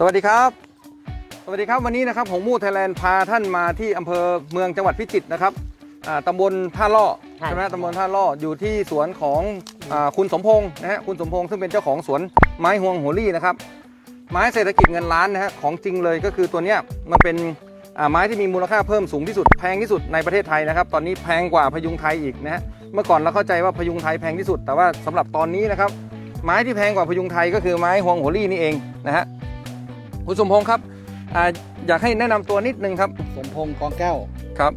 สวัสดีครับ สวัสดีครับวันนี้นะครับหงมู่ไทยแลนด์พาท่านมาที่อำเภอเมืองจังหวัดพิจิตรนะครับอ่าตำบลท่าล่อใช่ใช่ไหมตำบลท่าล่ออยู่ที่สวนของอาคุณสมพงษ์นะฮะคุณสมพงษ์ซึ่งเป็นเจ้าของสวนไม้ฮวงหัวลี่นะครับ ไม้เศรษฐกิจเงินล้านนะฮะของจริงเลยก็คือตัวเนี้ยมันเป็นอ่าไม้ที่มีมูลค่าเพิ่มสูงที่สุดแพงที่สุดในประเทศไทยนะครับ ตอนนี้แพงกว่าพยุงไทยอีกนะฮะเมื่อก่อนเราเข้าใจว่าพยุงไทยแพงที่สุด แต่ว่าสำหรับตอนนี้นะครับ ไม้ที่แพงกว่าพยุงไทยก็คือไม้ฮวงหัวลี่นี่เองนะฮะ คุณสมพงษ์ครับอาอยากให้แนะนำตัวนิดนึงครับสมพงษ์กองแก้ว ครับ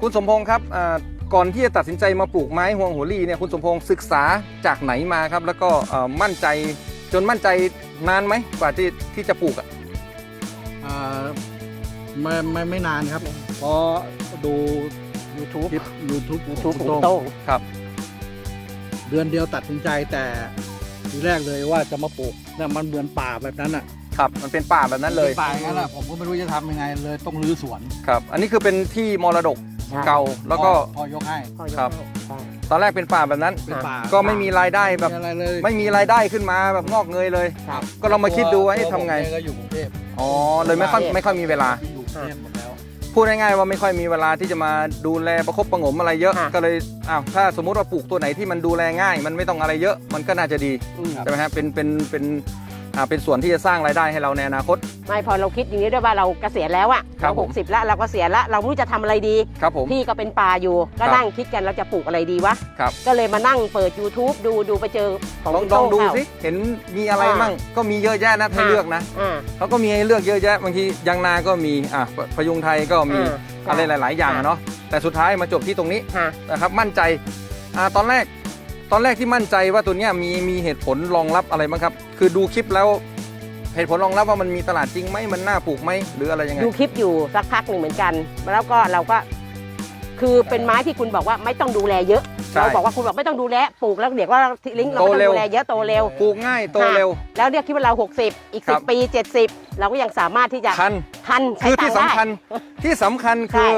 คุณสมพงษ์ครับอ่าก่อนที่จะตัดสินใจมาปลูกไม้ฮวงหัวลี่เนี่ยคุณสมพงษ์ศึกษาจากไหนมาครับ แล้วก็เอ่อมั่นใจจนมั่นใจนานไหมกว่าที่ที่จะปลูกอะอ่าไม่ไม่ไม่นานครับเพราะดู YouTube คลิป YouTube YouTube ของถูโต้กงโต้งครับเดือนเดียวตัดสินใจแต่ทีแรกเลยว่าจะมาปลูกเนี่ยมันเหมือนป่าแบบนั้นอะ ครับมันเป็นป่าแบบนั้นเลยป็ป่าอย่างนั้นอะผมก็ไม่รู้จะทำยังไงเลยต้องรื้อสวนครับ อันนี้คือเป็นที่มรดกเก่าแล้วก็พอพอยกให้พ่อยกครับ ให้ใช่ ตอนแรกเป็นป่าแบบนั้น เป็นป่าก็ไม่มีรายได้แบบ ไม่มีอะไรเลยไม่มีรายได้ขึ้นมาแบบงอกเงยเลย ครับ ก็เรามาคิดดูว่าเอ๊ะตัวทำไงผมเอก็อยู่กรุงเทพอ๋อเลยไม่ค่อยไม่ค่อยมีเวลาที่อยู่กรุงเทพหมดแล้วพูดง่ายๆว่าไม่ค่อยมีเวลาที่จะมาดูแลประคบประหงมอะไรเยอะ ค่ะ ก็เลยอ้าวถ้าสมมุติว่าปลูกตัวไหนที่มันดูแลง่าย มันไม่ต้องอะไรเยอะมันก็น่าจะดีอืมใช่ไหมฮะเป็นเป็นเป็น อ่าเป็นส่วนที่จะสร้างรายได้ให้เราในอนาคต ไม่พอเราคิดอย่างนี้ด้วยว่าเราเกษียณแล้วอะครับเราผหมกสิบแล้วเราก็เสียณแล้วเราไม่รู้จะทำอะไรดี ครับผม ที่ก็เป็นป่าอยู่ ก็ครับนั่งคิดกันเราจะปลูกอะไรดีวะ ครับ ก็เลยมานั่งเปิด YouTube ดูดูไปเจอของลองคุณลองโต้ดูเข้าสิเห็นมีอะไรอ่ามั่งก็มีเยอะแยะนะให้อ่า เลือกนะอ่า เขาก็มีให้เลือกเยอะแยะบางทียางนาก็มีอะพพยุงไทยก็มีอ่าอะไรหลาย ๆ อย่างอะเนาะแต่สุดท้ายมาจบที่ตรงนี้ค่ะนะครับมั่นใจอ่าตอนแรก ตอนแรกที่มั่นใจว่าตัวเนี้ยมีมีเหตุผลรองรับอะไรบ้างครับ คือดูคลิปแล้วเหตุผลรองรับว่ามันมีตลาดจริงไหมมันน่าปลูกไหมหรืออะไรยังไง ดูคลิปอยู่สักพักหนึ่งเหมือนกัน แล้วก็เราก็คือเป็นไม้ที่คุณบอกว่าไม่ต้องดูแลเยอะ ใช่เราบอกว่าคุณบอกไม่ต้องดูแลปลูกแล้วเดี๋ยวก็ลิงก์เราโตไม่ต้องเร็วดูแลเยอะโตเร็วปลูกง่ายโตเร็วแล้วเรียกคิดว่าเรา 60 อีก ครับ 10 ปี 70 เราก็ยังสามารถที่จะทัน ทันใช้คือตัที่งค์สำได้ คัญที่สำคัญคือ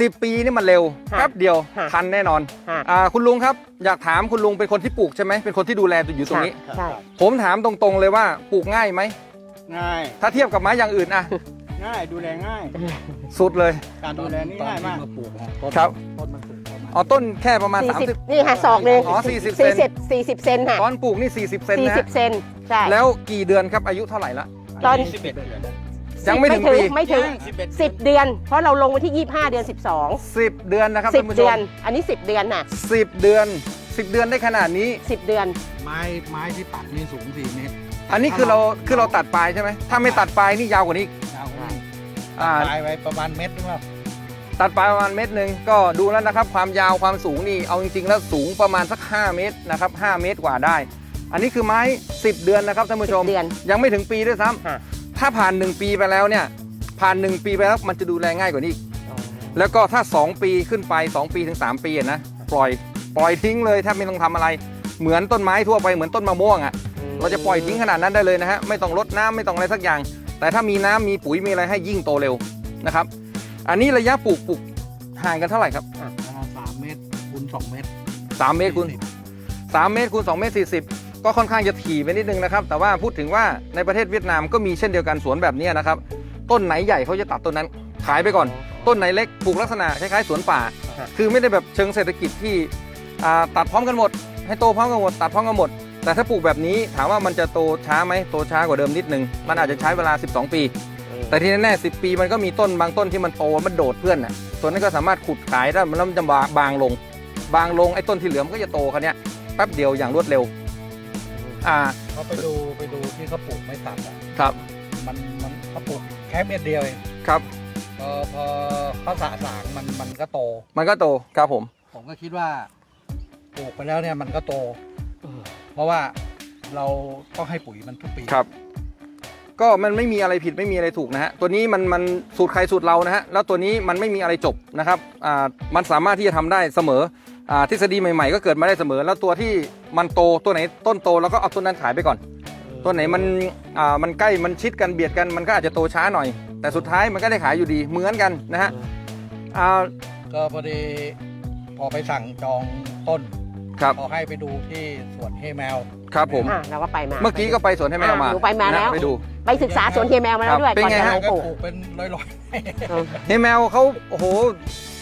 10 ปีนี่มันเร็วค่ะแป๊บเดียวค่ะทันแน่นอนค่ะอ่าคุณลุงครับอยากถามคุณลุงเป็นคนที่ปลูกใช่ไหมเป็นคนที่ดูแลอยู่ตรงนี้ ใช่ ผมถามตรงๆเลยว่าปลูกง่ายไหมง่าย ถ้าเทียบกับไม้อย่างอื่นอะ ง่ายดูแลง่าย สุดเลยการดูแลนี่ง่ายมากตอนที่ปลูกนะต้นครับต้นมันสูงประมาณอ๋อต้นแค่ประมาณ40นี่ค่ะศอกหนึ่งอ๋อ40เซน40 40เซนค่ะ30 ตอนปลูกนี่ 40 เซนนะฮะ40เซนใช่แล้วกี่เดือนครับอายุเท่าไหร่ละตอน11เดือน ยังไม่ถึงปี ไม่ถึง11 10เดือน เพราะเราลงวันที่ 25 เดือน 12 10 เดือนนะครับท่าน10ผู้ชเดือมนอันนี้ 10 เดือนน่ะ10เดือน 10 เดือนได้ขนาดนี้ 10 เดือน ไม้ไม้ที่ตัดนี่สูง 4 เมตรอันนี้คือเราคือเราตัดปลายใช่ไหมถ้าไม่ตัดปลายนี่ยาวกว่านี้อีกยาวกว่านี้อ่าตายไว้ประมาณเมตรนึงครับตัดปลายประมาณเมตรหนึ่งก็ดูแล้วนะครับ ความยาวความสูงนี่เอาจริงๆแล้วสูงประมาณสัก 5 เมตรนะครับ5เมตรกว่าได้ อันนี้คือไม้ 10 เดือนนะครับท่านผู้ชม 10เดือน ยังไม่ถึงปีด้วยซ้ค่ะำ ถ้าผ่าน 1 ปีไปแล้วเนี่ยผ่าน 1 ปีไปแล้วมันจะดูแลง่ายกว่านี้อีกแล้วก็ถ้า 2 ปีขึ้นไป 2 ปีถึง 3 ปีอะนะปล่อยปล่อยทิ้งเลยแทบไม่ต้องทำอะไรเหมือนต้นไม้ทั่วไปเหมือนต้นมะม่วงอะ่ะเราจะปล่อยทิ้งขนาดนั้นได้เลยนะฮะไม่ต้องรดน้ำไม่ต้องอะไรสักอย่าง แต่ถ้ามีน้ำมีปุ๋ยมีอะไรให้ยิ่งโตเร็วนะครับ อันนี้ระยะปลูกปลูกห่างกันเท่าไหร่ครับประมาณ3เมตรคูณ2เมตร3เมตรคูณ3เมตรคูณ2เมตร40 ก็ค่อนข้างจะถี่ไปนิดนึงนะครับ แต่ว่าพูดถึงว่าในประเทศเวียดนามก็มีเช่นเดียวกันสวนแบบนี้นะครับ ต้นไหนใหญ่เขาจะตัดต้นนั้นขายไปก่อน ต้นไหนเล็กปลูกลักษณะคล้ายๆสวนป่า คือไม่ได้แบบเชิงเศรษฐกิจที่ตัดพร้อมกันหมด ให้โตพร้อมกันหมดตัดพร้อมกันหมด แต่ถ้าปลูกแบบนี้ถามว่ามันจะโตช้าไหมโตช้ากว่าเดิมนิดนึงมันอาจจะใช้เวลา 12 ปี แต่ที่แน่ๆ10 ปีมันก็มีต้นบางต้นที่มันโตมันโดดเพื่อนน่ะตัวนั้นก็สามารถขุดขายได้มันล้วมันจะบางบางลง บางลงไอ้ต้นที่เหลือมันก็จะโตคันนี้ยแป๊บเดียวอย่างรวดเร็ว อ่าเขาไปดูไปดูที่เขาปลูกไม่ตัดอะครับมันมันเขาปลูกแค่เม็ดเดียวเองครับพอพอเขาสะสางมันมันก็โต มันก็โตครับผม ผมก็คิดว่าปลูกไปแล้วเนี่ยมันก็โต เพราะว่าเราต้องให้ปุ๋ยมันทุกปีครับ ก็มันไม่มีอะไรผิดไม่มีอะไรถูกนะฮะตัวนี้มันมันสูตรใครสูตรเรานะฮะแล้วตัวนี้มันไม่มีอะไรจบนะครับอ่ามันสามารถที่จะทำได้เสมออ่า ทฤษฎีใหม่ๆ ก็เกิดมาได้เสมอ แล้วตัวที่มันโตตัวไหนต้นโตแล้วก็เอาต้นนั้นขายไปก่อน ตัวไหนมันอ่ามันใกล้มันชิดกันเบียดกันมันก็อาจจะโตช้าหน่อย แต่สุดท้ายมันก็ได้ขายอยู่ดีเหมือนกันนะฮะอ่าก็พอดีพอไปสั่งจองต้น ครับ ขอให้ไปดูที่สวนเฮแมวครับผม อะเราก็ไปมาเมื่อกี้ก็ไปสวนให้แมวมาอะหนูไปมาแล้ว นะไปดู ไปศึกษาสวนเฮียแมวมาแล้วด้วยเป็นไงก่อฮะจะก็ปลูกปลูกเป็นร้อยเออเฮยแมวเขาโอ้โห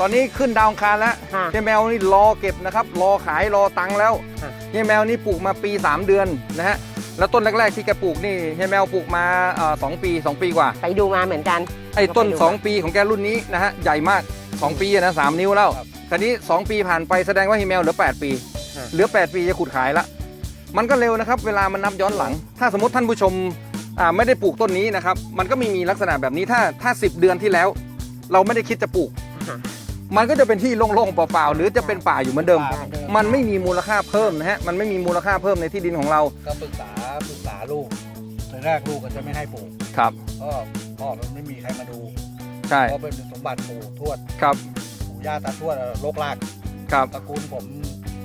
ตอนนี้ขึ้นดาวอังคารแล้วค่ะเฮยแมวนี่รอเก็บนะครับ รอขายรอตังค์แล้วค่ะเฮยแมวนี่ปลูกมาปี 3 เดือนนะฮะ แล้วต้นแรกๆที่แกปลูกนี่เฮยแมวปลูกมาเอ่อสองปี2ปีกว่า ไปดูมาเหมือนกัน ไอ้ต้นก็ไปดู2ปีของแกรุ่นนี้นะฮะใหญ่มาก 2 ปีอะนะสามนิ้วแล้ว คราวนี้ 2 ปีผ่านไปแสดงว่าเฮยแมวเหลือ 8 ปี เหลือ 8 ปีจะขุดขายละ มันก็เร็วนะครับ เวลามันนับย้อนหลัง ถ้าสมมติท่านผู้ชมอ่าไม่ได้ปลูกต้นนี้นะครับ มันก็ไม่มีลักษณะแบบนี้ถ้าถ้า 10 เดือนที่แล้ว เราไม่ได้คิดจะปลูกค่ะมันก็จะเป็นที่โล่งๆเปล่าๆหรือจะเป็นป่าอยู่เหมือนเดิมป่าเหมือนเดิม มันไม่มีมูลค่าเพิ่มนะฮะมันไม่มีมูลค่าเพิ่มในที่ดินของเราก็ปรึกษาปรึกษาลูกตอนแรกลูกก็จะไม่ให้ปลูกครับเพราะพ่อมันไม่มีใครมาดูใช่เพราะเป็นสมบัติปู่ทวดครับปู่ย่าตาทวดโลกลากครับตระกูลผม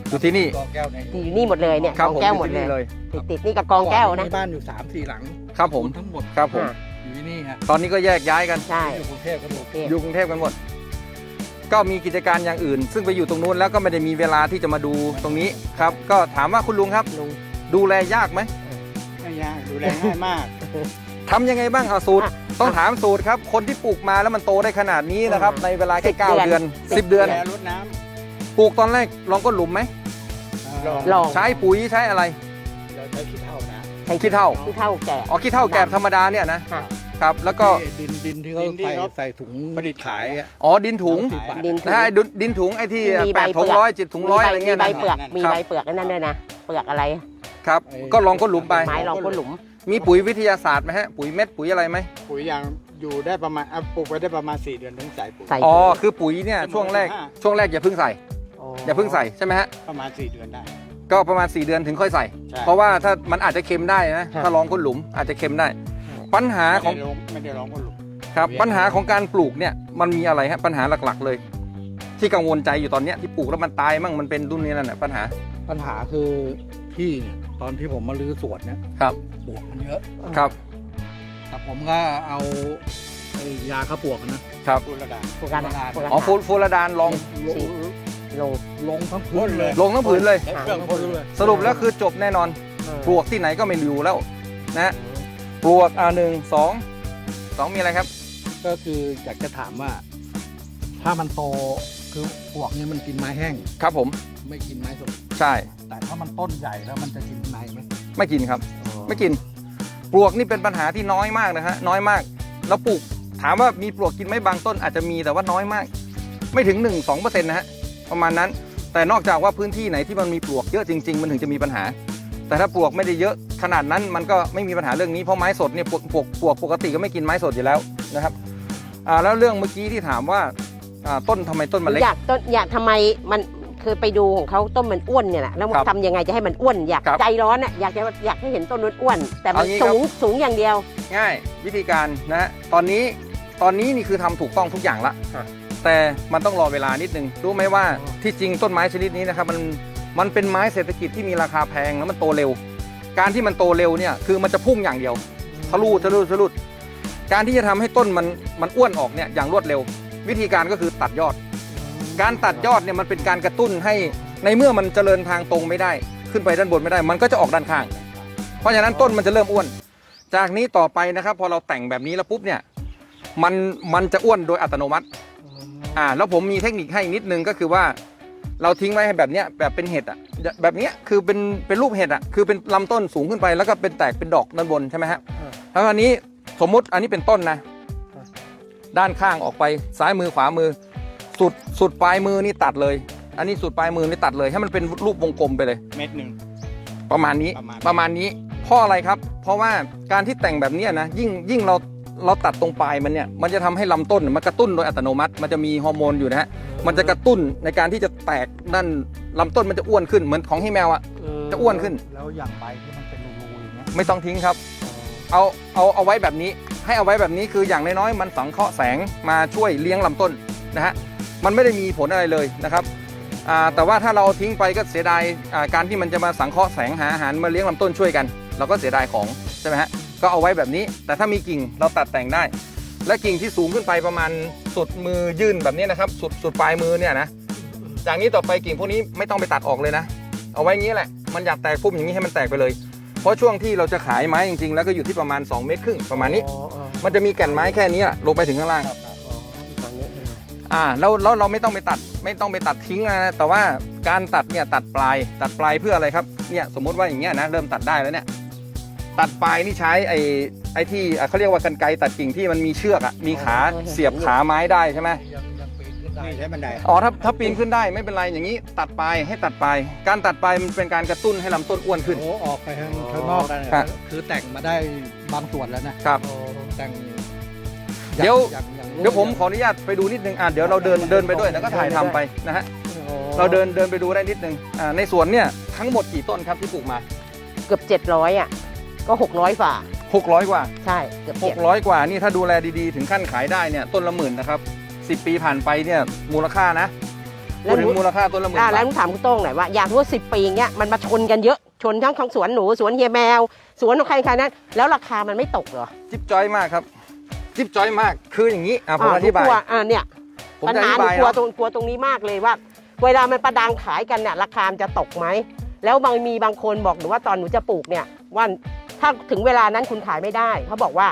อยู่ที่นี่กองแก้วเนี่ยอยู่นี่หมดเลยเนี่ยครักบองผมแก้วอหมดยู่เลที่ย นี่เลยติดติดนี่กับกองแก้วนะ มีบ้านอยู่สามสี่หลังครับผมทั้งหมดครับผมอะอยู่ที่นี่ฮะตอนนี้ก็แยกย้ายกัน ใช่ อยู่กรุงเทพก็ดูอยู่กรุงเทพกันหมด ก็มีกิจการอย่างอื่น ซึ่งไปอยู่ตรงนู้นแล้วก็ไม่ได้มีเวลาที่จะมาดูตรงนี้ครับ ก็ถามว่าคุณลุงครับลุง ดูแลยากไหมไม่ยากดูแลง่ายมากทำยังไงบ้างเอาสูตรอะต้องถามสูตรครับ คนที่ปลูกมาแล้วมันโตได้ขนาดนี้นะครับอืมในเวลาแค่สิบเก้าเดืเดืออนนสิบเดือน ดูแลรดน้ปลูกตอนแรกลองก้นหลุมไหมำลองใช้ปุ๋ยใช้อะไรเราใช้ขี้เท่านะใช้ขี้เถ้าขี้เท่าแก่อ๋อขี้เถ้าแกบธรรมดาเนี่ยนะค่ะ ครับ แล้วก็ดินดินที่เขาดินที่ใส่เขาใส่ถุงผลิตขายอะอ๋อดินถุงสิบบาทดินถุงนะฮะไอ้ดินดินถุงไอ้ที่มีแปใบดเปลืถุอกงร้อยเจ็ดถุงร้อยอะไรเงี้ยมีใบนะเปลือกมีครับใบเปลือกนั่นด้วยนะเปลือกอะไรครับก็ลองก้นหลุมไปไม้รองก้นหลุม มีปุ๋ยวิทยาศาสตร์ไหมฮะปุ๋ยเม็ดปุ๋ยอะไรไหมปุ๋ยยางอยู่ได้ประมาณอะปลูกไว้ได้ประมาณ 4 เดือนถึงใส่ปุ๋ยใส่อ๋อคือปุ๋ยเนี่ยช่วงแรกอ่าช่วงแรกอย่าเพิ่งใส่ อย่าเพิ่งใส่ใช่ไหมฮะประมาณ 4 เดือนได้ ก็ประมาณ 4 เดือนถึงค่อยใส่ ใช่เพราะว่าถ้ามันอาจจะเค็มได้นะถ้าลองก้นหลุมอาจจะเค็มได้ ปัญหาไม่ของได้ร้องไม่ได้ร้องคนหลุมครับเวียน ปัญหาของการปลูกเนี่ยมันมีอะไรฮะปัญหาหลักๆเลย ที่กังวลใจอยู่ตอนเนี้ยที่ปลูกแล้วมันตายมั่งมันเป็นรุ่นนี้นั่นแหละปัญหา ปัญหาคือพี่เนี่ยตอนที่ผมมาลื้อสวนเนี่ยครับ ปลวกมันเยอะ ครับ แต่ผมก็เอาไอ้ยาฆ่าปลวกนะครับ พูดระดับปลูกกันปลูกกันอ๋อฟูฟูรดานลองลง ลงลงทั้งพื้นเลยลงทั้งผืนเลย ใช้เครื่องพ่นเลยสรุปแล้วคือจบแน่นอน ปลวกที่ไหนก็ไม่อยู่แล้วนะฮะปลวกอ่าหนึ่งสองสองมีอะไรครับ ก็คืออยากจะถามว่า ถ้ามันโตคือปลวกเนี่ยมันกินไม้แห้ง ครับผม ไม่กินไม้สดใช่ แต่ถ้ามันต้นใหญ่แล้วมันจะกินในไหมไม่กินครับ ไม่กิน ปลวกนี่เป็นปัญหาที่น้อยมากนะฮะ น้อยมาก แล้วปลูก ถามว่ามีปลวกกินไหมบางต้นอาจจะมีแต่ว่าน้อยมาก ไม่ถึง 1 2เปอร์เซ็นต์นะฮะ ประมาณนั้น แต่นอกจากว่าพื้นที่ไหนที่มันมีปลวกเยอะจริง ๆ มันถึงจะมีปัญหา แต่ถ้าปลวกไม่ได้เยอะขนาดนั้นมันก็ไม่มีปัญหาเรื่องนี้เพราะไม้สดเนี่ยปลวกปลวกปลวกปกติก็ไม่กินไม้สดอยู่แล้วนะครับอ่าแล้วเรื่องเมื่อกี้ที่ถามว่าอ่าต้นทำไมต้นมันเล็ก อยากต้นอยากทำไมมันคือไปดูของเขาต้นมันอ้วนเนี่ยแหละแล้วมันครับทำยังไงจะให้มันอ้วนอยากครับใจร้อนอะอยากจะอยากให้เห็นต้นมันอ้วนแต่มันเอางี้ครับ สูงสูงอย่างเดียว ง่ายวิธีการนะฮะตอนนี้ ตอนนี้นี่คือทำถูกต้องทุกอย่างละค่ะแต่มันต้องรอเวลานิดนึง รู้ไหมว่าที่จริงต้นไม้ชนิดนี้นะครับมันมันเป็นไม้เศรษฐกิจที่มีราคาแพงแล้วมันโตเร็ว การที่มันโตเร็วเนี่ยคือมันจะพุ่งอย่างเดียว ทะลุทะลุทะลุการที่จะทำให้ต้นมันมันอ้วนออกเนี่ยอย่างรวดเร็ว วิธีการก็คือตัดยอด การตัดยอดเนี่ยมันเป็นการกระตุ้นให้ในเมื่อมันเจริญทางตรงไม่ได้ ขึ้นไปด้านบนไม่ได้ มันก็จะออกด้านข้าง เพราะฉะนั้นต้นมันจะเริ่มอ้วน จากนี้ต่อไปนะครับ พอเราแต่งแบบนี้แล้วปุ๊บเนี่ย มันมันจะอ้วนโดยอัตโนมัติอ่าแล้วผมมีเทคนิคให้อีกนิดนึงก็คือว่า เราทิ้งไว้ให้แบบเนี้ยแบบเป็นเห็ดอะแบบเนี้ยคือเป็นเป็นรูปเห็ดอะคือเป็นลำต้นสูงขึ้นไปแล้วก็เป็นแตกเป็นดอกด้านบนใช่ไหมฮะอ่าแล้วอันนี้สมมุติอันนี้เป็นต้นนะ ด้านข้างออกไปซ้ายมือขวามือ สุดสุดปลายมือนี่ตัดเลย อันนี้สุดปลายมือนี่ตัดเลยให้มันเป็นรูปวงกลมไปเลย เม็ดหนึ่งประมาณนี้ประมาณประมาณนี้เพราะอะไรครับ เพราะว่าการที่แต่งแบบเนี้ยนะยิ่งยิ่งเรา เราตัดตรงปลายมันเนี่ยมันจะทำให้ลำต้นมันกระตุ้นโดยอัตโนมัติ มันจะมีฮอร์โมนอยู่นะฮะมันจะกระตุ้นในการที่จะแตกด้านลำต้นมันจะอ้วนขึ้นเหมือนของให้แมวอะจะอ้วนขึ้นแล้วอย่างใบที่มันเป็นรูๆอย่างเงี้ยไม่ต้องทิ้งครับ เอาเอาเอาไว้แบบนี้ให้เอาไว้แบบนี้คืออย่างน้อยๆมันสังเคราะห์แสงมาช่วยเลี้ยงลำต้นนะฮะมันไม่ได้มีผลอะไรเลยนะครับอ่าแต่ว่าถ้าเราทิ้งไปก็เสียดายอ่าการที่มันจะมาสังเคราะห์แสงหาอาหารมาเลี้ยงลำต้นช่วยกัน เราก็เสียดายของใช่ไหมฮะ ก็เอาไว้แบบนี้ แต่ถ้ามีกิ่งเราตัดแต่งได้ และกิ่งที่สูงขึ้นไปประมาณสุดมือยื่นแบบนี้นะครับ สุดสุดปลายมือเนี่ยนะจากนี้ต่อไปกิ่งพวกนี้ไม่ต้องไปตัดออกเลยนะ เอาไว้อย่างนี้แหละมันอยากแตกปุ๊บอย่างนี้ให้มันแตกไปเลย เพราะช่วงที่เราจะขายไม้จริงๆ แล้วก็อยู่ที่ประมาณ 2 เมตรครึ่งประมาณนี้อ๋ออ๋อมันจะมีแก่นไม้แค่นี้อะลงไปถึงข้างล่างอ๋อตอนนี้อ่าแล้วแล้วเราไม่ต้องไปตัดไม่ต้องไปตัดทิ้งนะแต่ว่าการตัดเนี่ยตัดปลายตัดปลายเพื่ออะไรครับเนี่ยสมมุติว่าอย่างเงี้ยนะเริ่มตัดได้แล้วเนี่ย ตัดปลายนี่ใช้ไอ้ไอ้ที่อะเขาเรียกว่ากันไกรตัดกิ่งที่มันมีเชือกอะมีขาเสียบขาไม้ได้ใช่ไหมยังยังปีนขึ้นได้นี่ใช้บันไดอ๋อถ้าถ้าปีนขึ้นได้ไม่เป็นไรอย่างนี้ ตัดปลายให้ตัดปลายการตัดปลายมันเป็นการกระตุ้นให้ลำต้นอ้วนขึ้น โอ้ออกไปข้างข้างนอกได้เนี่ยครับ คือแต่งมาได้บางส่วนแล้วนะครับแต่งเดี๋ยว อาอาเดี๋ยวผมขออนุญาตไปดูนิดนึงอะเดี๋ยวเราเดินเดินไปด้วยแล้วก็ถ่ายทำไปนะฮะเราเดินเดินไปดูได้นิดนึงอ่าในสวนเนี่ยทั้งหมดกี่ต้นครับที่ปลูกมา เกือบเจ็ดร้อยอะ ก็หกร้อยฝ่า600 กว่า ใช่เกือบเจ็ด600 กว่านี่ถ้าดูแลดีๆ ถึงขั้นขายได้เนี่ยต้นละหมื่นนะครับ 10 ปีผ่านไปเนี่ยมูลค่านะพูแล้วดหถึนูงมูลค่าต้นละหมื่นอ่าแล้วบาทหนูถามคุณโต้งหน่อยว่าอยากรู้ว่าสิบปีอย่างเงี้ยมันมาชนกันเยอะชนทั้งของสวนหนูสวนเฮียแมว สวนของใครใครนั้นแล้วราคามันไม่ตกเหรอจิ๊บจ้อยมากครับ จิ๊บจ้อยมากคืออย่างนี้อะผมหอธิบายนูกลัวอ่าเนี่ยผมปัญจะอหาธิหนูบายกลัวนะตรงกลัวตรงนี้มากเลยว่า เวลามันประดังขายกันเนี่ยราคามันจะตกไหมแล้วบางมีบางคนบอกหนูว่าตอนหนูจะปลูกเนี่ยว่า ถ้าถึงเวลานั้นคุณขายไม่ได้เขาบอกว่า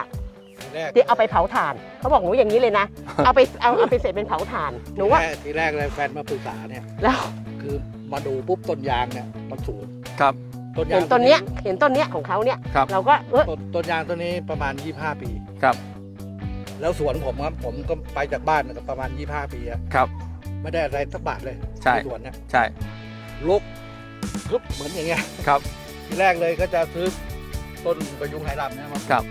ทีแรกเดี๋ยวเอาไปเผาถ่านเขาบอกหนูอย่างนี้เลยนะ เอาไปเอาเอาไปเสร็จเป็นเผาถ่านหนูว่าทีแรกทีแรกเลยแฟนมาปรึกษาเนี่ยแล้วคือมาดูปุ๊บต้นยางเนี่ยมันสูงครับต้นยาเห็งนต้นเนี้ยเห็นต้นเนี้ยของเขาเนี่ยครับเราก็เออต้นต้นยางต้นนี้ประมาณ 25 ปีครับ แล้วสวนผมครับผมก็ไปจากบ้านก็ประมาณ 25 ปีอะครับไม่ได้อะไรสักบาทเลยใช่สวนเนี่ยใช่ลกปึ๊บเหมือนอย่างเงี้ยครับทีแรกเลยก็จะซื้อ ต้นประยุงไหหลำเนี่ยมาครับ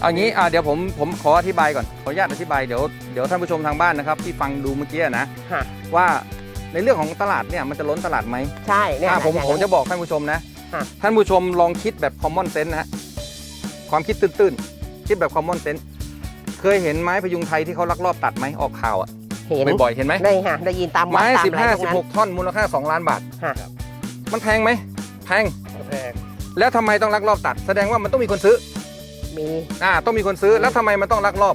เอางี้อะเดี๋ยวผมผมขออธิบายก่อนขออนุญาตอธิบายเดี๋ยวเดี๋ยวท่านผู้ชมทางบ้านนะครับ ที่ฟังดูเมื่อกี้นะค่ะว่าในเรื่องของตลาดเนี่ยมันจะล้นตลาดไหมใช่เนี่ยอะผมอย่างผมจะบอกท่านผู้ชมนะค่ะท่านผู้ชมลองคิดแบบ common sense นะฮะความคิดตื้นๆ คิดแบบ common sense เคยเห็นไม้พยุงไทยที่เขาลักลอบตัดไหมออกข่าวอะเห็นบ่อยๆเห็นไหมได้ค่ะได้ยินตามวัดไม้ตามสิบอะไรห้าตรสิงบนั้นหกท่อนมูลค่า2ล้านบาทค่ะมันแพงไหมแพง แพง แล้วทำไมต้องลักลอบตัด แสดงว่ามันต้องมีคนซื้อมีอ่าต้องมีคนซื้อแล้วทำไมมันต้องลักลอบ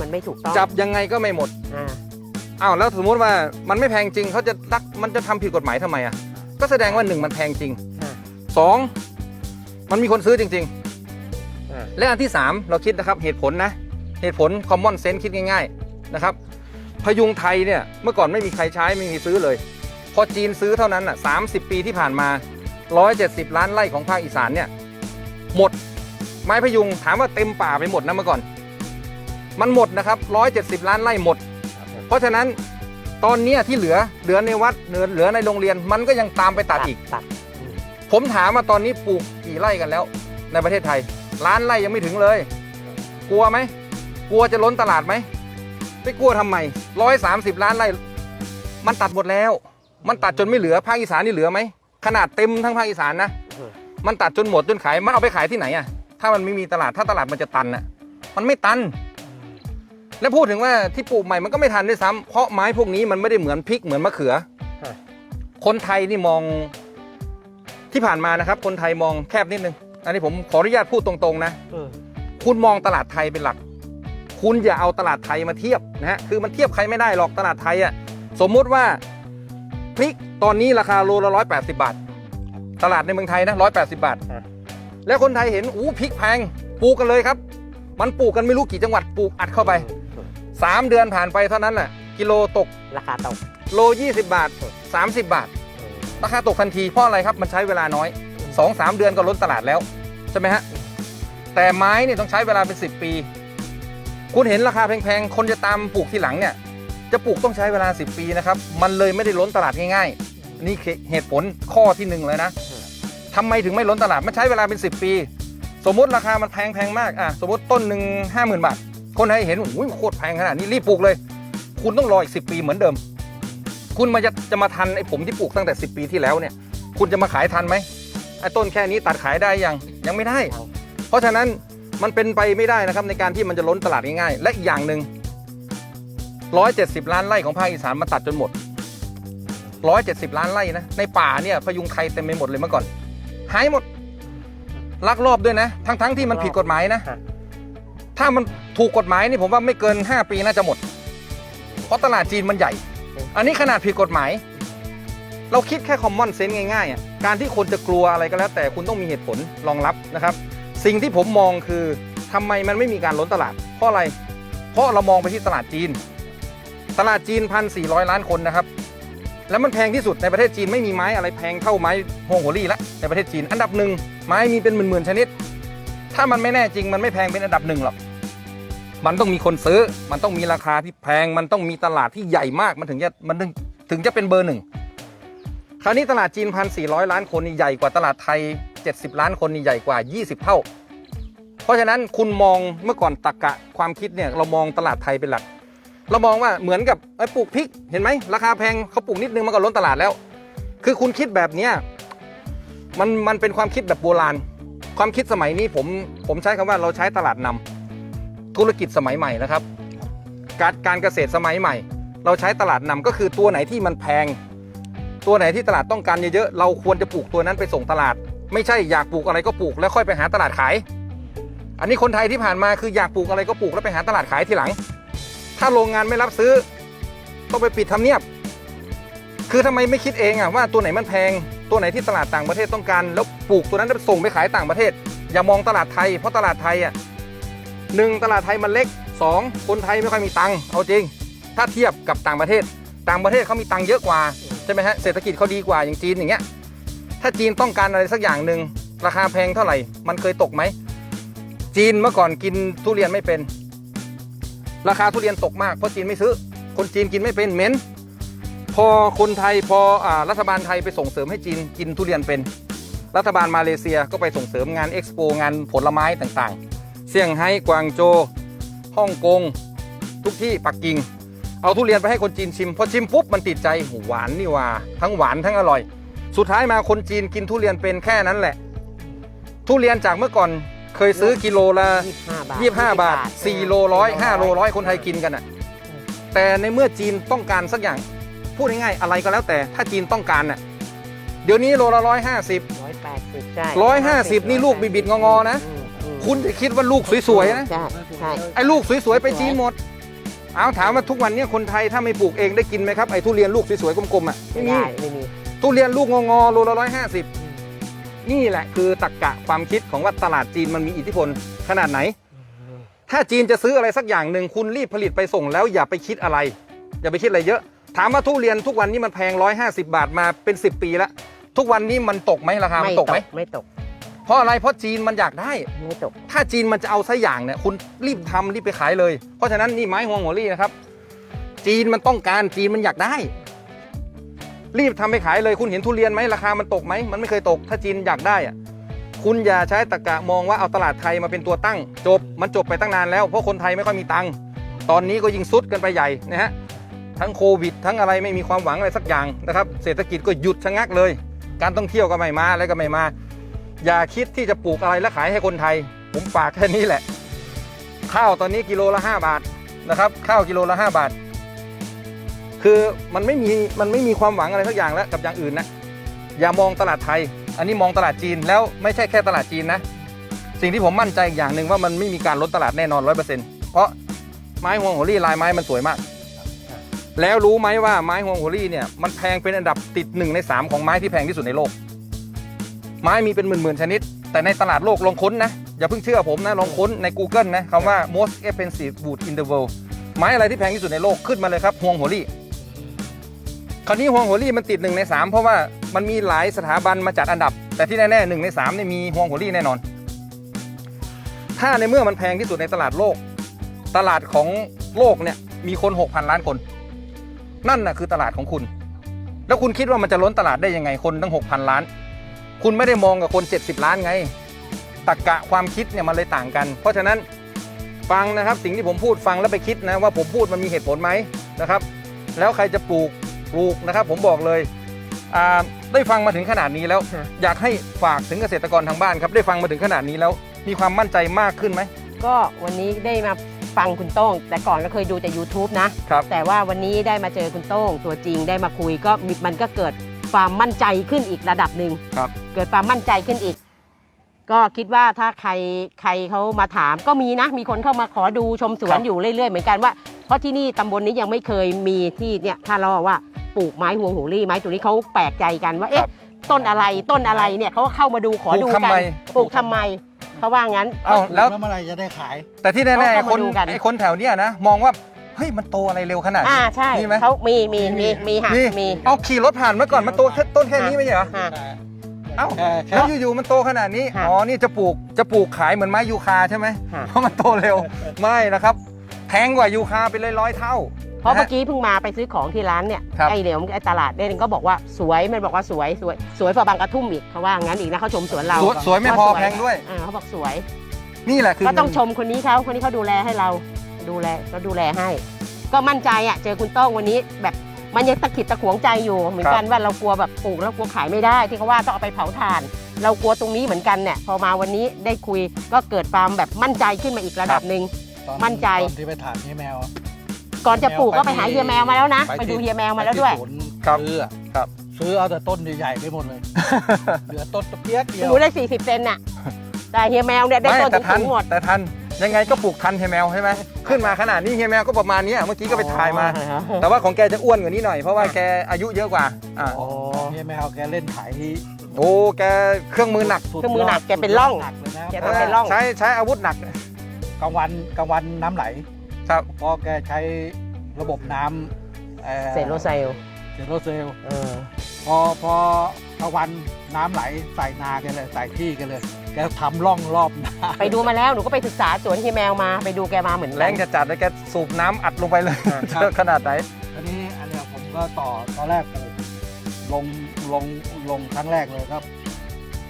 มันไม่ถูกต้องจับยังไงก็ไม่หมดอ่าอ้าวแล้วสมมุติว่ามันไม่แพงจริงเขาจะลักมันจะทำผิดกฎหมายทำไมอะก็แสดงว่าหนึ่งมันแพงจริงค่ะสองมันมีคนซื้อจริง อ่า ๆ และอันที่สามเราคิดนะครับเหตุผลนะเหตุผล common sense คิดง่ายๆนะครับพยุงไทยเนี่ยเมื่อก่อนไม่มีใครใช้ไม่มีซื้อเลย พอจีนซื้อเท่านั้นอะสาปีที่ผ่านมา 170 ล้านไร่ของภาคอีสานเนี่ยหมดไม้พยุงถามว่าเต็มป่าไปหมดนะเมื่อก่อน มันหมดนะครับ170 ล้านไร่หมด เพราะฉะนั้นตอนเนี้ยที่เหลือเหลือในวัดเหลือเหลือในโรงเรียนมันก็ยังตามไปตัดอีกตัดผมถามว่าตอนนี้ปลูกกี่ไร่กันแล้ว ในประเทศไทย ล้านไร่ยังไม่ถึงเลย กลัวไหมกลัวจะล้นตลาดไหมไม่กลัวทำไมร้อยสามสิบล้านไร่ มันตัดหมดแล้ว มันตัดจนไม่เหลือภาคอีสานนี่เหลือไหม ขนาดเต็มทั้งภาคอีสานนะมันตัดจนหมดจนขายมันเอาไปขายที่ไหนอะถ้ามันไม่มีตลาดถ้าตลาดมันจะตันอะมันไม่ตัน และพูดถึงว่าที่ปลูกใหม่มันก็ไม่ทันด้วยซ้ำเพราะไม้พวกนี้มันไม่ได้เหมือนพริกเหมือนมะเขือค่ะคนไทยนี่มองที่ผ่านมานะครับ คนไทยมองแคบนิดนึง อันนี้ผมขออนุญาตพูดตรงๆนะอืมคุณมองตลาดไทยเป็นหลัก คุณอย่าเอาตลาดไทยมาเทียบนะฮะคือมันเทียบใครไม่ได้หรอกตลาดไทยอะ่ะสมมุติว่า พริกตอนนี้ราคาโลละร้อยแปดสิบาท ตลาดในเมืองไทยนะร้อยแปดสิบาท ครับ แล้วคนไทยเห็นอู้พริกแพงปลูกกันเลยครับ มันปลูกกันไม่รู้กี่จังหวัดปลูกอัดเข้าไปสามเดือนผ่านไปเท่านั้นแหละกิโลตกราคาตกโล 20 บาท 30 บาท ราคาตกทันทีเพราะอะไรครับ มันใช้เวลาน้อย 2 3 เดือนก็ล้นตลาดแล้ว ใช่ไหมฮะ แต่ไม้เนี่ยต้องใช้เวลาเป็น 10 ปี คุณเห็นราคาแพงๆ คนจะตามปลูกทีหลังเนี่ย จะปลูกต้องใช้เวลา 10 ปีนะครับ มันเลยไม่ได้ล้นตลาดง่ายๆ นี่คือเหตุผลข้อที่หนึ่งเลยนะทำไมถึงไม่ล้นตลาด มันใช้เวลาเป็น 10 ปี สมมติราคามันแพงแพงมากอะสมมติต้นหนึ่งห้าหมื่นบาท คนไทยเห็นโอ้ยโคตรแพงขนาดนี้รีบปลูกเลย คุณต้องรออีก10ปีเหมือนเดิม คุณมาจะจะมาทันไอ้ผมที่ปลูกตั้งแต่ 10 ปีที่แล้วเนี่ย คุณจะมาขายทันไหมไอ้ต้นแค่นี้ตัดขายได้ยังยังไม่ได้ เพราะฉะนั้นมันเป็นไปไม่ได้นะครับในการที่มันจะล้นตลาดง่ายๆและอีกอย่างหนึ่ง 170 ล้านไร่ของภาคอีสานมาตัดจนหมด 170 ล้านไร่นะ ในป่าเนี่ยพยุงไทยเต็มไปหมดเลยเมื่อก่อน หายหมด ลักลอบด้วยนะ ทั้งๆที่มันผิดกฎหมายนะค่ะถ้ามันถูกกฎหมายนี่ผมว่าไม่เกิน 5 ปีน่าจะหมด เพราะตลาดจีนมันใหญ่ อันนี้ขนาดผิดกฎหมาย เราคิดแค่ common sense ง่ายๆอะการที่คนจะกลัวอะไรก็แล้ว แต่คุณต้องมีเหตุผลรองรับนะครับ สิ่งที่ผมมองคือทำไมมันไม่มีการล้นตลาด เพราะอะไร เพราะเรามองไปที่ตลาดจีน ตลาดจีนพันสี่ร้อยล้านคนนะครับ แล้วมันแพงที่สุดในประเทศจีนไม่มีไม้อะไรแพงเท่าไม้ฮงโหรี่ละในประเทศจีน อันดับหนึ่งไม้มีเป็นหมื่นๆชนิด ถ้ามันไม่แน่จริงมันไม่แพงเป็นอันดับหนึ่งหรอกมันต้องมีคนซื้อ มันต้องมีราคาที่แพง มันต้องมีตลาดที่ใหญ่มาก มันถึงจะมันถึงถึงจะเป็นเบอร์หนึ่ง คราวนี้ตลาดจีนพันสี่ร้อยล้านคนนี่ใหญ่กว่าตลาดไทย 70 ล้านคนนี่ใหญ่กว่า 20 เท่า เพราะฉะนั้นคุณมองเมื่อก่อนตักกะความคิดเนี่ยเรามองตลาดไทยเป็นหลัก เรามองว่าเหมือนกับไอ้ปลูกพริกเห็นไหมราคาแพงเขาปลูกนิดนึงมันก็ล้นตลาดแล้ว คือคุณคิดแบบเนี้ยมันมันเป็นความคิดแบบโบราณ ความคิดสมัยนี้ผมผมใช้คำว่าเราใช้ตลาดนำธุรกิจสมัยใหม่นะครับ การการเกษตรสมัยใหม่ เราใช้ตลาดนำก็คือตัวไหนที่มันแพง ตัวไหนที่ตลาดต้องการเยอะๆเราควรจะปลูกตัวนั้นไปส่งตลาด ไม่ใช่อยากปลูกอะไรก็ปลูกแล้วค่อยไปหาตลาดขาย อันนี้คนไทยที่ผ่านมาคืออยากปลูกอะไรก็ปลูกแล้วไปหาตลาดขายทีหลัง ถ้าโรงงานไม่รับซื้อต้องไปปิดทำเนียบ คือทำไมไม่คิดเองอะว่าตัวไหนมันแพง ตัวไหนที่ตลาดต่างประเทศต้องการ แล้วปลูกตัวนั้นแล้วส่งไปขายต่างประเทศ อย่ามองตลาดไทย เพราะตลาดไทยอะหนึ่งตลาดไทยมันเล็กสองคนไทยไม่ค่อยมีตังค์เอาจริง ถ้าเทียบกับต่างประเทศ ต่างประเทศเขามีตังค์เยอะกว่าใช่ไหมฮะเศรษฐกิจเขาดีกว่าอย่างจีนอย่างเงี้ยถ้าจีนต้องการอะไรสักอย่างหนึ่งราคาแพงเท่าไหร่ มันเคยตกไหมจีนเมื่อก่อนกินทุเรียนไม่เป็น ราคาทุเรียนตกมากเพราะจีนไม่ซื้อ คนจีนกินไม่เป็นเหม็นพอคนไทยพออรัฐบาลไทยไปส่งเสริมให้จีนกินทุเรียนเป็น รัฐบาลมาเลเซียก็ไปส่งเสริมงานเอ็กซ์โปงานผลไม้ต่างๆ เซี่ยงไฮ้กวางโจฮ่องกงทุกที่ปักกิ่ง เอาทุเรียนไปให้คนจีนชิมพอชิมปุ๊บมันติดใจหวานนี่ว่า ทั้งหวานทั้งอร่อย สุดท้ายมาคนจีนกินทุเรียนเป็นแค่นั้นแหละ ทุเรียนจากเมื่อก่อน เคยซื้อกิโลละ25 บาท 25 บาท4โลร้อย5โลร้อยคนไทยกินกันอะ แต่ในเมื่อจีนต้องการสักอย่าง พูดง่ายๆอะไรก็แล้วแต่ถ้าจีนต้องการน่ะ เดี๋ยวนี้โลละร้อยห้าสิบ180ใช่ร้อยห้าสิบนี่ลูกบิดๆงอๆนะอืมอืมคุณจะคิดว่าลูกสวยๆนะ ใช่ใช่ ไอ้ลูกสวยๆไปจีนหมด เอาถามว่าทุกวันนี้คนไทยถ้าไม่ปลูกเองได้กินไหมครับไอ้ทุเรียนลูกสวยๆกลมๆอะไม่ไม่มี ได้ไม่มี ทุเรียนลูกงอๆโลละร้อยห้าสิบ นี่แหละคือตรรกะความคิดของว่าตลาดจีนมันมีอิทธิพลขนาดไหน ถ้าจีนจะซื้ออะไรสักอย่างหนึ่งคุณรีบผลิตไปส่งแล้วอย่าไปคิดอะไร อย่าไปคิดอะไรเยอะ ถามว่าทุเรียนทุกวันนี้มันแพง 150 บาทมาเป็น 10 ปีแล้ว ทุกวันนี้มันตกไหมราคามันตกไหมไม่ตกเพราะอะไรเพราะจีนมันอยากได้ไม่ตกถ้าจีนมันจะเอาสักอย่างเนี่ยคุณรีบทำรีบไปขายเลย เพราะฉะนั้นนี่ไม้ฮวงหัวรี่นะครับจีนมันต้องการจีนมันอยากได้ รีบทำไปขายเลยคุณเห็นทุเรียนไหมราคามันตกไหมมันไม่เคยตก ถ้าจีนอยากได้อะคุณอย่าใช้ตะกะมองว่าเอาตลาดไทยมาเป็นตัวตั้ง จบมันจบไปตั้งนานแล้วเพราะคนไทยไม่ค่อยมีตังค์ตอนนี้ก็ยิ่งซุดกันไปใหญ่นะฮะทั้งโควิด ทั้งอะไรไม่มีความหวังอะไรสักอย่างนะครับเศรษฐกิจก็หยุดชะงักเลย การท่องเที่ยวก็ไม่มาอะไรก็ไม่มา อย่าคิดที่จะปลูกอะไรแล้วขายให้คนไทย ผมฝากแค่นี้แหละ ข้าวตอนนี้กิโลละ 5 บาทนะครับข้าวกิโลละ 5 บาท คือมันไม่มีมันไม่มีความหวังอะไรสักอย่างแล้วกับอย่างอื่นนะอย่ามองตลาดไทย อันนี้มองตลาดจีนแล้วไม่ใช่แค่ตลาดจีนนะสิ่งที่ผมมั่นใจอีกอย่างหนึ่งว่ามันไม่มีการลดตลาดแน่นอนร้อยเปอร์เซ็นต์เพราะไม้ฮวงหัวรี่ลายไม้มันสวยมาก แล้วรู้ไหมว่าไม้ฮวงหัวรี่เนี่ยมันแพงเป็นอันดับติดหนึ่งในสามของไม้ที่แพงที่สุดในโลก ไม้มีเป็นหมื่นๆชนิด แต่ในตลาดโลกลองค้นนะอย่าเพิ่งเชื่อผมนะลองค้นใน Google นะคำว่า most expensive wood in the world ไม้อะไรที่แพงที่สุดในโลกขึ้นมาเลยครับฮวงหัวรี่ คราวนี้ฮวงหัวรี่มันติดหนึ่งในสามเพราะว่ามันมีหลายสถาบันมาจัดอันดับ แต่ที่แน่ๆหนึ่งในสามเนี่ยมีฮวงหัวรี่แน่นอน ถ้าในเมื่อมันแพงที่สุดในตลาดโลก ตลาดของโลกเนี่ยมีคน 6,000 ล้านคน นั่นน่ะคือตลาดของคุณ แล้วคุณคิดว่ามันจะล้นตลาดได้ยังไงคนตั้ง 6,000 ล้าน คุณไม่ได้มองกับคน 70 ล้านไงตรกกะความคิดเนี่ยมันเลยต่างกัน เพราะฉะนั้นฟังนะครับสิ่งที่ผมพูดฟังแล้วไปคิดนะว่าผมพูดมันมีเหตุผลไหมนะครับ แล้วใครจะปลูก ปลูกนะครับ ผมบอกเลยอ่าได้ฟังมาถึงขนาดนี้แล้วค่ะอยากให้ฝากถึงเกษตรกรทางบ้านครับ ได้ฟังมาถึงขนาดนี้แล้ว มีความมั่นใจมากขึ้นไหมก็วันนี้ได้มาฟังคุณโต้ง แต่ก่อนก็เคยดูแต่ YouTube นะครับแต่ว่าวันนี้ได้มาเจอคุณโต้ง ตัวจริงได้มาคุยก็มีมันก็เกิดความมั่นใจขึ้นอีกระดับหนึ่งครับเกิดความมั่นใจขึ้นอีก ก็คิดว่าถ้าใครใครเขามาถามก็มีนะ มีคนเข้ามาขอดูชมสวนอยู่เรื่อยๆ เหมือนกันว่า เพราะที่นี่ตำบลนี้ยังไม่เคยมีที่เนี่ยถ้าเราว่าปลูกไม้ฮวงโหรี่ไม้ตัวนี้เขาแปลกใจกันว่าครัเอ๊ะบต้นอะไรต้นอะไรเนี่ยเขาก็เข้ามาดูขอปลูดูกกัทำไมปลูกทำไมเขาว่างั้นเอ้าแล้วแล้วเมื่อไหรจะได้ขาย แต่ที่แน่เขาๆเข้ามาคนดูกันไอ้คนแถวเนี้ยนะมองว่าเฮ้ยมันโตอะไรเร็วขนาดอ่านี้ใช่มีไหมเขามีมีมีมีค่ะนี่มีเอาขี่รถผ่านเมื่อก่อนมันโตแค่ต้นแค่นี้ไม่ใช่เหรอค่ะเอ้าแค่แค่แล้วอยู่ๆมันโตขนาดนี้ค่ะอ๋อนี่จะปลูกจะปลูกขายเหมือนไม้ยูคาใช่ไหมค่ะเพราะมันโตเร็วไม่นะครับ แพงกว่ายูคาไปเลยร้อยเท่า เพราะนเมื่ฮอกี้เพิ่งมาไปซื้อของที่ร้านเนี่ยครับไอเดี๋ยวไอตลาดเนี่ยก็บอกว่าสวยมันบอกว่าสวยสวยสวยกว่าบางกระทุ่มอีกเขาว่างั้นอีกนะเขาชมสวนเราสวยสวยไม่พอแพงด้วย อ่าเขาบอกสวย นี่แหละคือก็ต้องชมคนนี้เขาคนนี้เขาดูแลให้เราดูแลก็ดูแลให้ ก็มั่นใจอะเจอคุณโต้องวันนี้แบบมันยังตะขิดตะขวงใจอยู่ เหมือนกันว่าเรากลัวแบบปลูกแล้วกลัวขายไม่ได้ ที่เขาว่าต้องเอาไปเผาถ่าน เรากลัวตรงนี้เหมือนกันเนี่ยพอมาวันนี้ได้คุยก็เกิดความแบบมั่นใจขึ้นมาอีกระดับหนึ่ง ตอนมั่นใจ ตอนที่ไปถามนี่แมวอะ ก่อนจะปลูกก็ไปหาเฮียแมวมาแล้วนะ ไปที่ ดูเฮียแมวมาแล้วด้วย ไปที่สนครับ ซื้ออะครับ ซื้อเอาแต่ต้นใหญ่ๆไปหมดเลย เหลือต้นตะเพียกเดียวหนูได้ 40 เซนน่ะ แต่เฮียแมวเนี่ยได้ไม่ต้นแต่ทัสูนงๆหมด แต่ทันยังไงก็ปลูกทันเฮยแมวใช่ไหมขึ้นมาขนาดนี้เฮยแมวก็ประมาณเนี้ยเมื่อกี้ก็ไปถ่ายมา แต่ว่าของแกจะอ้วนกว่านี้หน่อยเพราะว่าแกอายุเยอะกว่าอ่าอ๋อนี่แมวแกเล่นขายที่โอ้แกเครื่องมือหนักสุดเครื่องมือหนักยดแกเป็นร่องหนักเลยนะแก ทำเป็นร่อง ใช้ใช้อาวุธหนัก กลางวันกลางวันน้ำไหลครับ เพราะแกใช้ระบบน้ำอ่อเซโรไซลเซโรเซลลเออพอพอกลางวันน้ำไหลใส่นาแกเลยใส่ที่แกันเลยแกทำร่องรอบนาไปดูมาแล้วหนูก็ไปศึกษาสวนเฮียแมวมาไปดูแกมาเหมือนแรกันงจะจัดเลยแกสูบน้ำอัดลงไปเลยครับเยอะขนาดไหน อันนี้อันเนี้ยผมก็ต่อตอนแรกปลูกลงลงลงครั้งแรกเลยครับ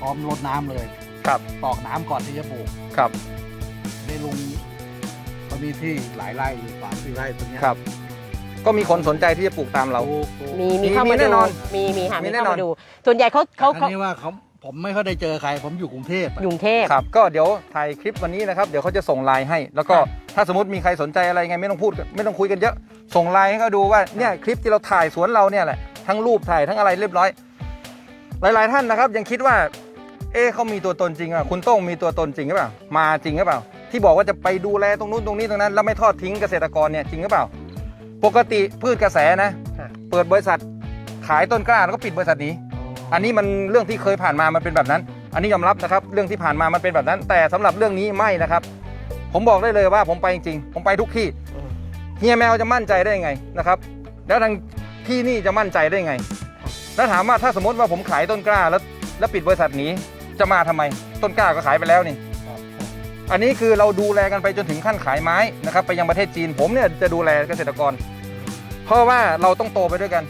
พร้อมรดน้ำเลยครับ ตอกน้ำก่อนที่จะปลูก ครับนี่ ลุงเขามีที่หลายไร่อยู่สามสี่ไร่ตรงเนี้ยครับ ก็มีคนสนใจที่จะปลูกตามเรา ปลูกปลูกมีมีมีเข้ามีมาแน่ดูนอนมีมีค่ะมีมีแน่เข้านอน มาดู ส่วนใหญ่เขาเขาแต่คเขารั้นี้ว่าเขาผมไม่ค่อยได้เจอใคร ผมอยู่กรุงเทพอะอยู่กรุงเทพ ครับ ก็เดี๋ยวถ่ายคลิปวันนี้นะครับเดี๋ยวเขาจะส่งไลน์ให้ แล้วก็ครับถ้าสมมติมีใครสนใจอะไรไงไม่ต้องพูดไม่ต้องคุยกันเยอะ ส่งไลน์ให้เขาดูว่าเนี่ยคลิปที่เราถ่ายสวนเราเนี่ยแหละทั้งรูปถ่ายทั้งอะไรเรียบร้อย หลาย ๆ ท่านนะครับยังคิดว่า เอ๊ะเขามีตัวตนจริงอะคุณโต้งมีตัวตนจริงหรือเปล่ามาจริงหรือเปล่า ที่บอกว่าจะไปดูแลตรงนู้นตรงนี้ตรงนั้น แล้วไม่ทอดทิ้งเกษตรกรเนี่ยจริงหรือเปล่า ปกติพืชกระแสนะค่ะเปิดบริษัทขายต้นกล้าแล้วก็ปิดบริษัทหนี้ อันนี้มันเรื่องที่เคยผ่านมามันเป็นแบบนั้น อันนี้ยอมรับนะครับ เรื่องที่ผ่านมามันเป็นแบบนั้น แต่สำหรับเรื่องนี้ไม่นะครับ ผมบอกได้เลยว่าผมไปจริงๆผมไปทุกที่อืมเฮียแมวจะมั่นใจได้ยังไงนะครับแล้วทางที่นี่จะมั่นใจได้ยังไง แล้วถามว่าถ้าสมมติว่าผมขายต้นกล้าแล้ว แล้วปิดบริษัทหนี้จะมาทำไม ต้นกล้าก็ขายไปแล้วนี่ครับ อันนี้คือเราดูแลกันไปจนถึงขั้นขายไม้นะครับไปยังประเทศจีนผมเนี่ยจะดูแลเกษตรกร เพราะว่าเราต้องโตไปด้วยกัน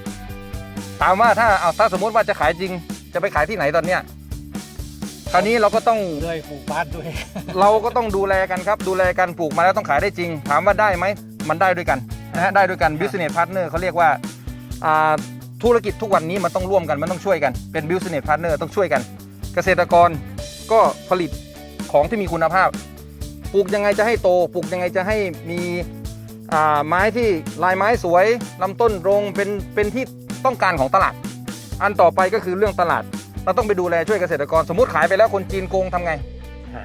ถามว่าถ้าเอาถ้าสมมติว่าจะขายจริง จะไปขายที่ไหนตอนเนี้ยคราวนี้เราก็ต้องด้วยปลูกบ้านด้วย เราก็ต้องดูแลกันครับ ดูแลกันปลูกมาแล้วต้องขายได้จริง ถามว่าได้ไหมมันได้ด้วยกันนะฮะได้ด้วยกัน business partner เขาเรียกว่าอ่าธุรกิจทุกวันนี้มันต้องร่วมกันมันต้องช่วยกันเป็น business partner ต้องช่วยกัน เกษตรกรก็ผลิต ของที่มีคุณภาพ ปลูกยังไงจะให้โต ปลูกยังไงจะให้มีอ่าไม้ที่ลายไม้สวยลำต้นตรงเป็นเป็นที่ต้องการของตลาด อันต่อไปก็คือเรื่องตลาด เราต้องไปดูแลช่วยเกษตรกร สมมติขายไปแล้วคนจีนโกงทำไงใช่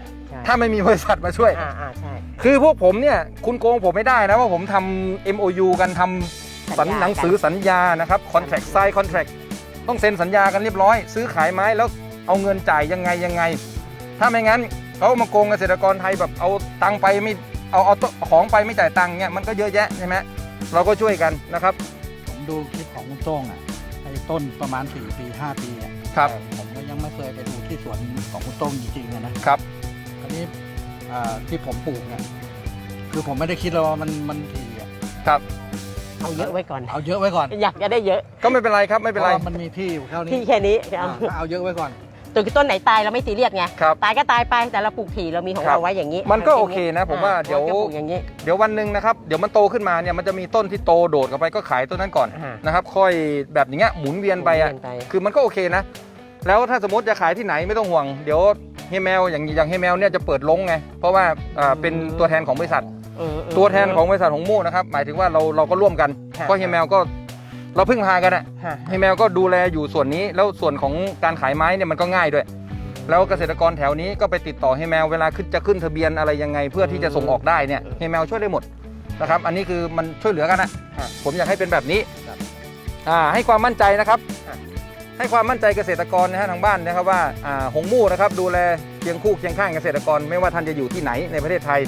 ถ้าไม่มีบริษัทมาช่วยอ่าอ่าใช่คือพวกผมเนี่ยคุณโกงผมไม่ได้นะว่าผมทำ MOU กันทำสัญสัญญาหนังสือสัญญานะครับ contract sign contract ต้องเซ็นสัญญากันเรียบร้อย ซื้อขายไม้แล้วเอาเงินจ่ายยังไงยังไง ถ้าไม่งั้น เขามาโกงเกษตรกรไทยแบบเอาตังค์ไปไม่เอาเอาของไปไม่จ่ายตังค์เนี่ยมันก็เยอะแยะใช่ไหมเราก็ช่วยกันนะครับ ผมดูคลิปของคุณโต้งอะไอ้ต้นประมาณ4ปี5ปีอะครับแต่ผมก็ยังไม่เคยไปดูที่สวนของคุณโต้งจริงๆอะนะครับอันนี้อ่าที่ผมปลูกเนี่ยคือผมไม่ได้คิดเลยว่ามันมันถี่อะครับเอาเยอะไว้ก่อน เอาเยอะไว้ก่อน อยากจะได้เยอะ ก็ไม่เป็นไรครับไม่เป็นไรพาะว่ามันมีที่อยู่เท่านี้ ที่แค่นี้อ่าเอาก็เอาเยอะไว้ก่อน ตัวต้นไหนตายเราไม่ซีเรียสไงครับ ตายก็ตายไปแต่เราปลูกถี่เรามีของครับเราไว้อย่างนี้มันก็โอเคนะผมว่าอ่เดี๋ยว รจะปลูกอย่างนี้ เดี๋ยววันหนึ่งนะครับเดี๋ยวมันโตขึ้นมาเนี่ยมันจะมีต้นที่โตโดดกันไปก็ขายต้นนั้นก่อนอ่านะครับค่อยแบบอย่างเงี้ยหมุนเวียนไปอะหมุนเวียนไป คือมันก็โอเคนะ แล้วถ้าสมมติจะขายที่ไหนไม่ต้องห่วง เดี๋ยวเฮยแมวอย่างอย่างเฮยแมวเนี่ยจะเปิดลงไงเพราะว่าอ่าเป็นตัวแทนของบริษัท อืมอืมตัวแทนของบริษัทของมู่นะครับหมายถึงว่าเราเราก็ร่วมกันค่ะเพราะเฮยแมวก็ เราพึ่งพากันอะค่ะเฮยแมวก็ดูแลอยู่ส่วนนี้ แล้วส่วนของการขายไม้เนี่ยมันก็ง่ายด้วย แล้วเกษตรกรแถวนี้ก็ไปติดต่อเฮยแมวเวลาขึ้นจะขึ้นทะเบียนอะไรยังไง เพื่อที่จะส่งออกได้เนี่ยเฮยแมวช่วยได้หมดนะครับ อันนี้คือมันช่วยเหลือกันนะค่ะผมอยากให้เป็นแบบนี้อ่าให้ความมั่นใจนะครับ ให้ความมั่นใจเกษตรกรนะฮะทางบ้านนะครับว่าอ่าหงมู่นะครับดูแลเคียงคู่เคียงข้างเกษตรกร ไม่ว่าท่านจะอยู่ที่ไหนในประเทศไทย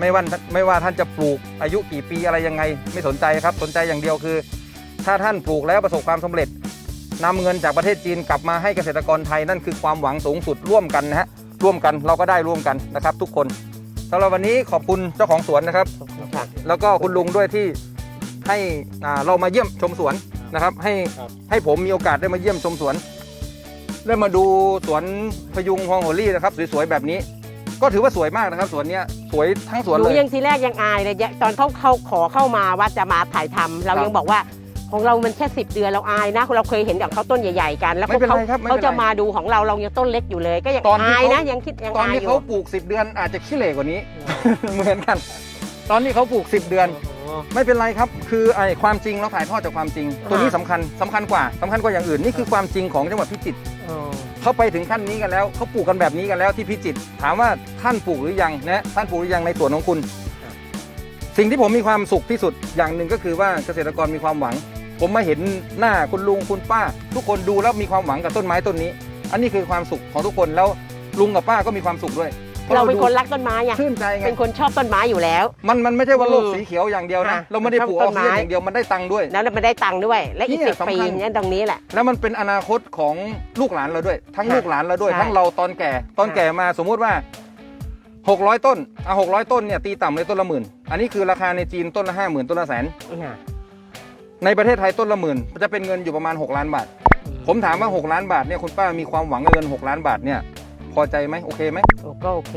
ไม่ว่าไม่ว่าท่านจะปลูกอายุกี่ปีอะไรยังไง ไม่สนใจครับสนใจอย่างเดียวคือ ถ้าท่านปลูกแล้วประสบความสำเร็จนำเงินจากประเทศจีนกลับมาให้เกษตรกรไทยนั่นคือความหวังสูงสุดร่วมกันนะฮะร่วมกันเราก็ได้ร่วมกันนะครับ ทุกคนสำหรับวันนี้ขอบคุณเจ้าของสวนนะครับค่ะแล้วก็คุณลุงด้วยที่ให้อ่าเรามาเยี่ยมชมสวนนะครับ ให้ครับให้ผมมีโอกาสได้มาเยี่ยมชมสวน ได้มาดูสวนพยุงฮองโหรี่นะครับ สวยๆแบบนี้ก็ถือว่าสวยมากนะครับสวนเนี้ยสวยทั้งสวนหนูเลยยังทีแรกยังอายเลยตอนเขาเขาขอเข้ามาว่าจะมาถ่ายทำเราครับยังบอกว่า ของเรามันแค่สิบเดือนเราอายนะเราเคยเห็นกับเขาต้นใหญ่ๆกัน แล้วไม่เป็นไรเขาครับไม่เป็นไร เขาจะมาดูของเราเรายังต้นเล็กอยู่เลย ก็ยังตอนที่อายเขานะยังคิดยังตอนอายที่อยู่เขาปลูก 10 เดือนอาจจะขี้เหร่กว่านี้ เหมือนกัน ตอนที่เขาปลูก 10 เดือน ไม่เป็นไรครับ คือไอ้ความจริงเราถ่ายทอดจากความจริง ตัวนี้สำคัญสำคัญกว่าสำคัญกว่าอย่างอื่นนี่คือความจริงของจังหวัดพิจิตรอ๋อเขาไปถึงขั้นนี้กันแล้วเขาปลูกกันแบบนี้กันแล้วที่พิจิตรถามว่าท่านปลูกหรือยังนะท่านปลูกหรือยังในสวนของคุณ สิ่งที่ผมมีความสุขที่สุดอย่างหนึ่งก็คือว่าเกษตรกรมีความหวัง ผมมาเห็นหน้าคุณลุงคุณป้า ทุกคนดูแล้วมีความหวังกับต้นไม้ต้นนี้ อันนี้คือความสุขของทุกคนแล้วลุงกับป้าก็มีความสุขด้วยพะเราเป็นดูคนรักต้นไม้อะชื่นใจไงเป็นคนชอบต้นไม้อยู่แล้ว มันมันไม่ใช่ว่าโลกอืมสีเขียวอย่างเดียวนะค่ะเราไม่ได้ปลูกอต้อกนซิไม้เจนอย่างเดียวมันได้ตังค์ด้วย แล้วเราไม่ได้ตังค์ด้วย และอีกเนี่สิยบปีสำคัญเนี่ยตรงนี้แหละ แล้วมันเป็นอนาคตของลูกหลานเราด้วย ทั้งค่ะลูกหลานเราด้วยใช่ทั้งเราตอนแก่ ตอนค่ะแก่มาสมมุติว่า 600 ต้นอะ600 ต้นเนี่ยตีต่ำเลยต้นละหมื่น อันนี้คือราคาในจีนต้นละห้าหมื่นต้นละแสนน่ะ ในประเทศไทยต้นละหมื่นจะเป็นเงินอยู่ประมาณ 6 ล้านบาท ผมถามว่า 6 ล้านบาทเนี่ยคุณป้ามีความหวังกับเงิน 6 ล้านบาทเนี่ยพอใจไหมโอเคไหมโอ้ก็โอเค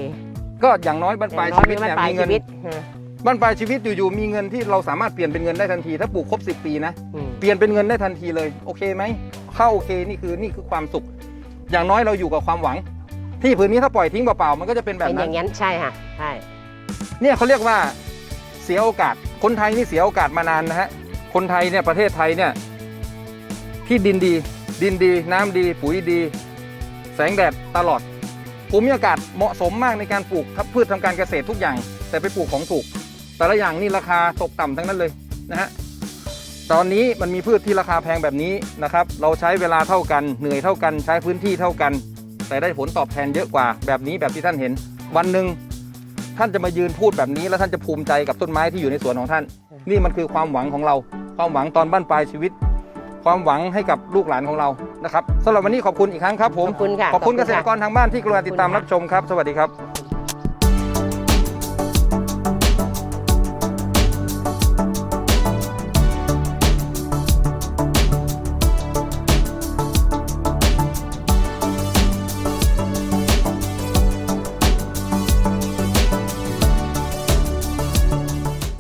ก็อย่างน้อยบรรปลายอย่างน้อชีวิตมันเนี่ยปลายมีเงิชีนวิตฮะบรรปลายชีวิตอยู่ๆมีเงินที่เราสามารถเปลี่ยนเป็นเงินได้ทันที ถ้าปลูกครบ 10 ปีนะอืมเปลี่ยนเป็นเงินได้ทันทีเลยโอเคไหมเข้าโอเคนี่คือนี่คือความสุข อย่างน้อยเราอยู่กับความหวัง ที่ผืนนี้ถ้าปล่อยทิ้งเปล่าๆมันก็จะเป็นแบบเป็นอนั้นย่างนั้นใช่ค่ะใช่เนี่ยเขาเรียกว่าเสียโอกาสคนไทยนี่เสียโอกาสมานานนะฮะ คนไทยเนี่ยประเทศไทยเนี่ยที่ดินดี ดินดีน้ำดีปุ๋ยดี แสงแดดตลอดภูมิอากาศเหมาะสมมากในการปลูกทับพืชทำการเกษตรทุกอย่าง แต่ไปปลูกของถูก แต่ละอย่างนี่ราคาตกต่ำทั้งนั้นเลยนะฮะตอนนี้มันมีพืชที่ราคาแพงแบบนี้นะครับ เราใช้เวลาเท่ากันเหนื่อยเท่ากันใช้พื้นที่เท่ากัน แต่ได้ผลตอบแทนเยอะกว่าแบบนี้แบบที่ท่านเห็น วันหนึ่งท่านจะมายืนพูดแบบนี้ แล้วท่านจะภูมิใจกับต้นไม้ที่อยู่ในสวนของท่าน นี่มันคือความหวังของเรา ความหวังตอนบ้านปลายชีวิต ความหวังให้กับลูกหลานของเรานะครับสำหรับวันนี้ขอบคุณอีกครั้งครับผมขอบคุณค่ะขอบคุณขเกอบคุณษตรค่ะกรทางบ้านที่กรุณาติดตามขอบคุณค่ะรับชมครับ สวัสดีครับ